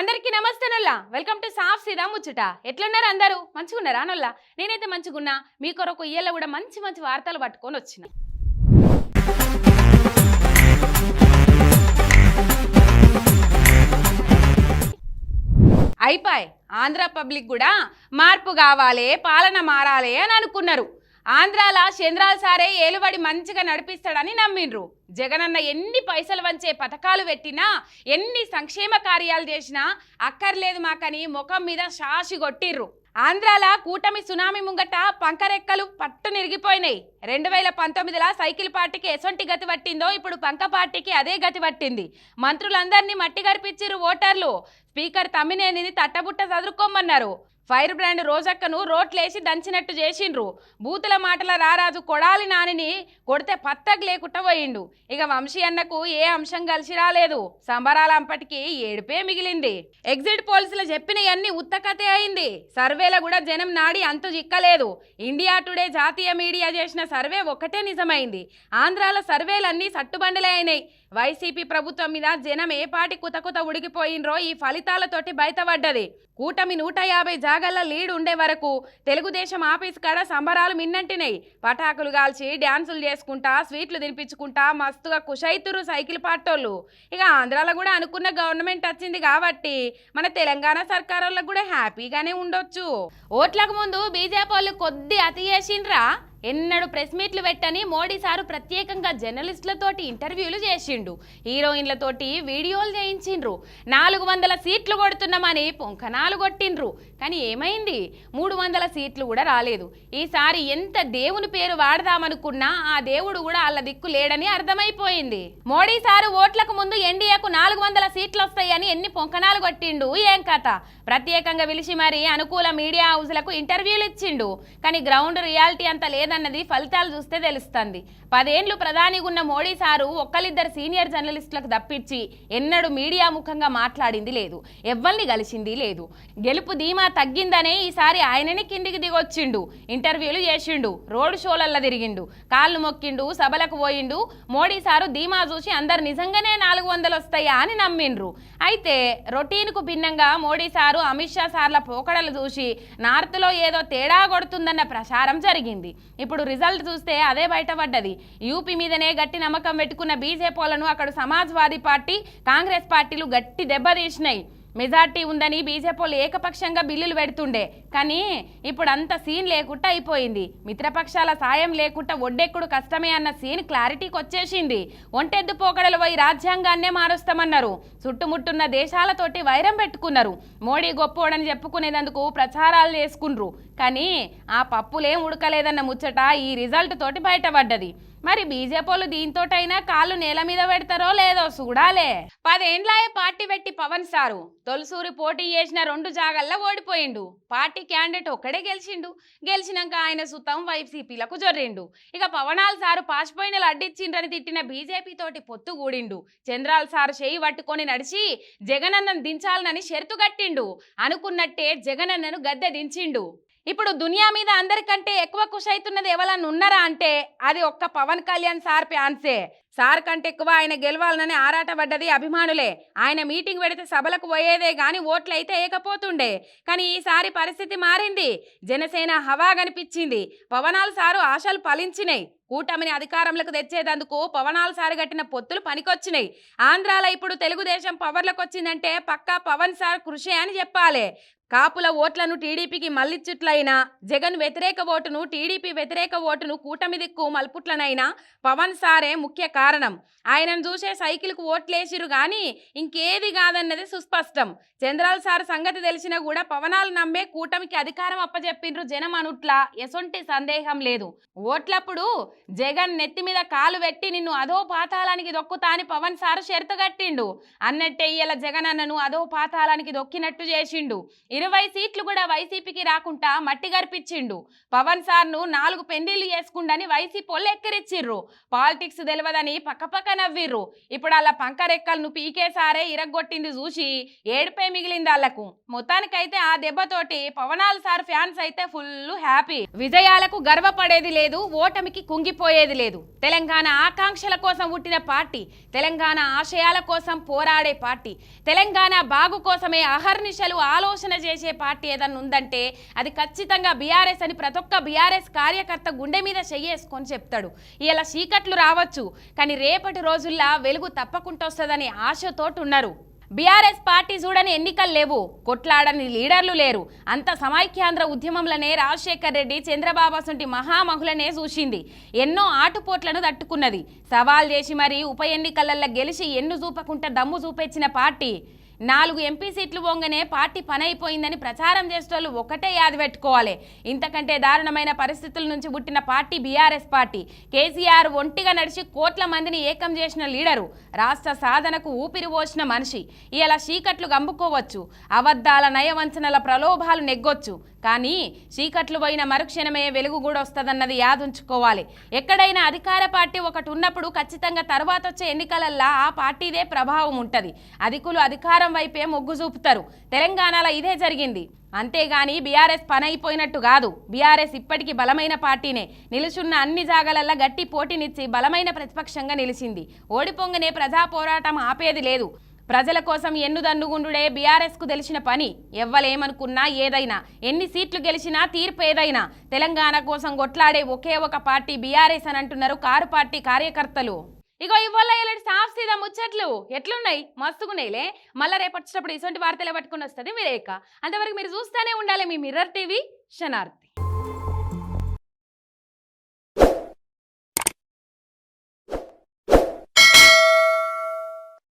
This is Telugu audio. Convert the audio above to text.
అందరికీ నమస్తే నొల్లా. వెల్కమ్ టు సాఫ్ సీదా ముచ్చుట. ఎట్లున్నారు అందరూ? మంచిగున్నారా నొల్లా? నేనైతే మంచిగున్నా. మీ కొరకు ఇయ్యలో కూడా మంచి మంచి వార్తలు పట్టుకొని వచ్చిన. అయిపోయి. ఆంధ్ర పబ్లిక్ కూడా మార్పు కావాలి పాలన మారాలి అని అనుకున్నారు. ఆంధ్రాల చంద్రాల సారే ఏలుబడి మంచిగా నడిపిస్తాడని నమ్మిండ్రు. జగనన్న ఎన్ని పైసలు వంచే పథకాలు పెట్టినా ఎన్ని సంక్షేమ కార్యాలు చేసినా అక్కర్లేదు మాకని ముఖం మీద షాషి కొట్టిర్రు. ఆంధ్రాల కూటమి సునామీ ముంగట పంకరెక్కలు పట్టు నిరిగిపోయినాయి. రెండు వేల పంతొమ్మిదిలో సైకిల్ పార్టీకి ఎసొంటి గతి పట్టిందో ఇప్పుడు పంక పార్టీకి అదే గతి పట్టింది. మంత్రులందరినీ మట్టి గరిపించిర్రు ఓటర్లు. స్పీకర్ తమ్మినేనిది తట్టబుట్ట చదువుకోమన్నారు ఫైర్ బ్రాండ్ రోజక్కను రోట్లేసి దంచినట్టు చేసిండ్రు. బూతుల మాటల రారాజు కొడాలి నానిని కొడితే పత్తకు లేకుండా పోయిండు. ఇక వంశీ అన్నకు ఏ అంశం కలిసి రాలేదు. సంబరాల అంపటికి ఏడుపే మిగిలింది. ఎగ్జిట్ పోల్స్లో చెప్పినవన్నీ ఉత్తకతే అయింది. సర్వేలో కూడా జనం నాడి అంతు చిక్కలేదు. ఇండియా టుడే జాతీయ మీడియా చేసిన సర్వే ఒక్కటే నిజమైంది. ఆంధ్రాల సర్వేలన్నీ సట్టుబండలే అయినాయి. వైసీపీ ప్రభుత్వం మీద జనం ఏ పాటి కుతకుత ఉడికిపోయినరో ఈ ఫలితాలతోటి బయటపడ్డది. కూటమి నూట యాభై జాగల్ల లీడ్ ఉండే వరకు తెలుగుదేశం ఆఫీస్ కాడ సంబరాలు మిన్నంటినాయి పటాకులు కాల్చి డ్యాన్సులు చేసుకుంటా స్వీట్లు తినిపించుకుంటా మస్తుగా కుషైతురు సైకిల్ పాటోళ్ళు ఇక ఆంధ్రాలో కూడా అనుకున్న గవర్నమెంట్ వచ్చింది కాబట్టి మన తెలంగాణ సర్కార్ కూడా హ్యాపీగానే ఉండొచ్చు. ఓట్లకు ముందు బీజేపీ వాళ్ళు కొద్ది అతి చేసిండ్రా? ఎన్నడు ప్రెస్ మీట్లు పెట్టని మోడీ సారు ప్రత్యేకంగా జర్నలిస్టులతోటి ఇంటర్వ్యూలు చేసిండు. హీరోయిన్లతోటి వీడియోలు చేయించిండ్రు. నాలుగు వందల సీట్లు కొడుతున్నామని పొంకనాలు కొట్టిండ్రు. కానీ ఏమైంది? మూడు వందల సీట్లు కూడా రాలేదు. ఈసారి ఎంత దేవుని పేరు వాడదామనుకున్నా ఆ దేవుడు కూడా వాళ్ళ దిక్కు లేడని అర్థమైపోయింది. మోడీ సారు ఓట్లకు ముందు ఎన్డీఏకు నాలుగు వందల సీట్లు వస్తాయని ఎన్ని పొంకనాలు కొట్టిండు? ఏం కథ? ప్రత్యేకంగా పిలిచి మరి అనుకూల మీడియా హౌస్లకు ఇంటర్వ్యూలు ఇచ్చిండు. కానీ గ్రౌండ్ రియాలిటీ అంత లేదన్నది ఫలితాలు చూస్తే తెలుస్తుంది. పదేండ్లు ప్రధానిగా ఉన్న మోడీ సారు ఒక్కలిద్దరు సీనియర్ జర్నలిస్టులకు తప్పించి ఎన్నడూ మీడియా ముఖంగా మాట్లాడింది లేదు ఎవ్వరిని కలిసింది లేదు. గెలుపు ధీమా తగ్గిందనే ఈసారి ఆయననే కిందికి దిగొచ్చిండు ఇంటర్వ్యూలు చేసిండు రోడ్ షోలల్లో తిరిగిండు కాళ్ళు మొక్కిండు సభలకు పోయిండు. మోడీ సారు ధీమా చూసి అందరు నిజంగానే నాలుగు వందలు వస్తాయా అని నమ్మిండ్రు. అయితే రొటీన్కు భిన్నంగా మోడీ సారు అమిత్ షా సార్ల పోకడలు చూసి నార్త్లో ఏదో తేడా కొడుతుందన్న ప్రచారం జరిగింది. ఇప్పుడు రిజల్ట్ చూస్తే అదే బయటపడ్డది. యూపీ మీదనే గట్టి నమ్మకం పెట్టుకున్న బీజేపీలను అక్కడ సమాజ్వాదీ పార్టీ కాంగ్రెస్ పార్టీలు గట్టి దెబ్బతీసినాయి మెజార్టీ ఉందని బీజేపీలు ఏకపక్షంగా బిల్లులు పెడుతుండే. కానీ ఇప్పుడు అంత సీన్ లేకుండా అయిపోయింది. మిత్రపక్షాల సాయం లేకుండా ఒడ్డెక్కుడు కష్టమే అన్న సీన్ క్లారిటీకి వచ్చేసింది. ఒంటెద్దు పోకడలు పోయి రాజ్యాంగాన్నే మారుస్తామన్నారు. చుట్టుముట్టున్న దేశాలతోటి వైరం పెట్టుకున్నారు. మోడీ గొప్పోడని చెప్పుకునేందుకు ప్రచారాలు చేసుకుండ్రు. కానీ ఆ పప్పులేం ఉడకలేదన్న ముచ్చట ఈ రిజల్ట్ తోటి బయటపడ్డది. మరి బీజేపీలు దీంతోటైనా కాళ్ళు నేల మీద పెడతారో లేదో చూడాలే. పదేండ్లాయ పార్టీ పెట్టి పవన్ సారు తొలసూరి పోటీ చేసిన రెండు జాగల్లో ఓడిపోయిండు. పార్టీ క్యాండిడేట్ ఒక్కడే గెలిచిండు. గెలిచినాక ఆయన సుతం వైసీపీలకు జొర్రిండు. ఇక పవనాల్ సారు పాచిపోయినలు అడ్డిచ్చిండ్రని తిట్టిన బీజేపీ తోటి పొత్తు కూడిండు. చంద్రాల్ సారు చేయి పట్టుకొని నడిచి జగనన్నను దించాలనని షరతు కట్టిండు. అనుకున్నట్టే జగనన్నను గద్దె దించిండు. ఇప్పుడు దునియా మీద అందరికంటే ఎక్కువ ఖుష్ అవుతున్నది ఎవరన్నా ఉన్నారా అంటే అది ఒక్క పవన్ కళ్యాణ్ సార్ ఫ్యాన్సే. సార్ కంటే ఎక్కువ ఆయన గెలవాలనని ఆరాటపడ్డది అభిమానులే. ఆయన మీటింగ్ పెడితే సభలకు పోయేదే కానీ ఓట్లు అయితే ఏకపోతుండే. కానీ ఈసారి పరిస్థితి మారింది. జనసేన హవా కనిపించింది. పవనాలు సారు ఆశలు ఫలించినాయి కూటమిని అధికారంలోకి తెచ్చేదందుకు పవనాలు సారు కట్టిన పొత్తులు పనికొచ్చినాయి ఆంధ్రాలో ఇప్పుడు తెలుగుదేశం పవర్లకు వచ్చిందంటే పక్కా పవన్ సార్ కృషి అని చెప్పాలి. కాపుల ఓట్లను టీడీపీకి మళ్ళిచ్చుట్లైనా జగన్ వ్యతిరేక ఓటును టీడీపీ వ్యతిరేక ఓటును కూటమి దిక్కు మలుపుట్లనైనా పవన్ సారే ముఖ్య కారణం. ఆయనను చూసే సైకిల్కు ఓట్లేసిరు కానీ ఇంకేది కాదన్నది సుస్పష్టం. చంద్రాల సార్ సంగతి తెలిసినా కూడా పవనాలు నమ్మే కూటమికి అధికారం అప్పచెప్పిండ్రు జనం అనుట్లా ఎసొంటి సందేహం లేదు. ఓట్లప్పుడు జగన్ నెత్తి మీద కాలు పెట్టి నిన్ను అధో పాతాళానికి దొక్కుతా అని పవన్ సారు షరతు కట్టిండు. అన్నట్టే ఇయ్యాల జగన్ అన్నను అధో పాతాళానికి దొక్కినట్టు చేసిండు. ఇరవై సీట్లు కూడా వైసీపీకి రాకుండా మట్టి గర్పించిండు. పవన్ సార్ను నాలుగు పెండిళ్ళు చేసుకుండని వైసీపీ వాళ్ళు ఎక్కరిచ్చిర్రు? పాలిటిక్స్ తెలియదని పక్కపక్క నవ్విర్రు. ఇప్పుడు అలా పంకరెక్కలను పీకేసారే ఇరగొట్టింది చూసి ఏడుపే మిగిలింది వాళ్ళకు మొత్తానికైతే ఆ దెబ్బతోటి పవనాల్ సార్ ఫ్యాన్స్ అయితే ఫుల్ హ్యాపీ. విజయాలకు గర్వపడేది లేదు ఓటమికి కుంగిపోయేది లేదు. తెలంగాణ ఆకాంక్షల కోసం పుట్టిన పార్టీ తెలంగాణ ఆశయాల కోసం పోరాడే పార్టీ తెలంగాణ బాగు కోసమే అహర్నిశలు ఆలోచన చేసే పార్టీ ఏదన్నా ఉందంటే అది ఖచ్చితంగా బీఆర్ఎస్ అని ప్రతి ఒక్క బీఆర్ఎస్ కార్యకర్త గుండె మీద చెయ్యేసుకొని చెప్తాడు. ఇలా చీకట్లు రావచ్చు కానీ రేపటి రోజుల్లో వెలుగు తప్పకుండా వస్తుందని ఆశతోటి ఉన్నారు. బీఆర్ఎస్ పార్టీ చూడని ఎన్నికలు లేవు కొట్లాడని లీడర్లు లేరు. అంత సమైక్యాంధ్ర ఉద్యమంలోనే రాజశేఖర్ రెడ్డి చంద్రబాబు అసంటి మహామహులనే చూసింది. ఎన్నో ఆటుపోట్లను తట్టుకున్నది. సవాల్ చేసి మరి ఉప ఎన్నికలలో గెలిచి ఎన్ను చూపకుంటే దమ్ము చూపించిన పార్టీ. నాలుగు ఎంపీ సీట్లు పోగానే పార్టీ పని అయిపోయిందని ప్రచారం చేసేవాళ్ళు ఒకటే యాది పెట్టుకోవాలి. ఇంతకంటే దారుణమైన పరిస్థితుల నుంచి పుట్టిన పార్టీ బీఆర్ఎస్ పార్టీ. కేసీఆర్ ఒంటిగా నడిచి కోట్ల మందిని ఏకం చేసిన లీడరు రాష్ట్ర సాధనకు ఊపిరి పోసిన మనిషి. ఇలా చీకట్లు గంపుకోవచ్చు అబద్ధాల నయవంచనల ప్రలోభాలు నెగ్గొచ్చు. కానీ చీకట్లు పోయిన మరుక్షణమే వెలుగు కూడా వస్తుందన్నది యాదుంచుకోవాలి ఎక్కడైనా అధికార పార్టీ ఒకటి ఉన్నప్పుడు ఖచ్చితంగా తర్వాత వచ్చే ఎన్నికలల్లా ఆ పార్టీదే ప్రభావం ఉంటుంది. అధికులు అధికారం వైపే మొగ్గు చూపుతారు. తెలంగాణలో ఇదే జరిగింది. అంతేగాని బీఆర్ఎస్ పని అయిపోయినట్టు కాదు. బీఆర్ఎస్ ఇప్పటికీ బలమైన పార్టీనే. నిలుచున్న అన్ని జాగాలల్లా గట్టి పోటీనిచ్చి బలమైన ప్రతిపక్షంగా నిలిచింది. ఓడిపొంగనే ప్రజా పోరాటం ఆపేది లేదు. ప్రజల కోసం ఎన్నుదన్నుగుండుడే బీఆర్ఎస్కు తెలిసిన పని. ఎవ్వలేమనుకున్నా ఏదైనా. ఎన్ని సీట్లు గెలిచినా తీర్పు ఏదైనా. తెలంగాణ కోసం కొట్లాడే ఒకే ఒక పార్టీ బీఆర్ఎస్ అని అంటున్నారు కారు పార్టీ కార్యకర్తలు. ఇగో ఇవాళ ఇలాంటి సాఫ్ సీదా ముచ్చట్లు. ఎట్లున్నాయి? మస్తుగున్నాయిలే. మళ్ళీ రేపు వచ్చినప్పుడు ఇటువంటి వార్తలే పట్టుకుని వస్తుంది మీరేక అంతవరకు మీరు చూస్తూనే ఉండాలి మీ మిర్రర్ టీవీ శనార్థి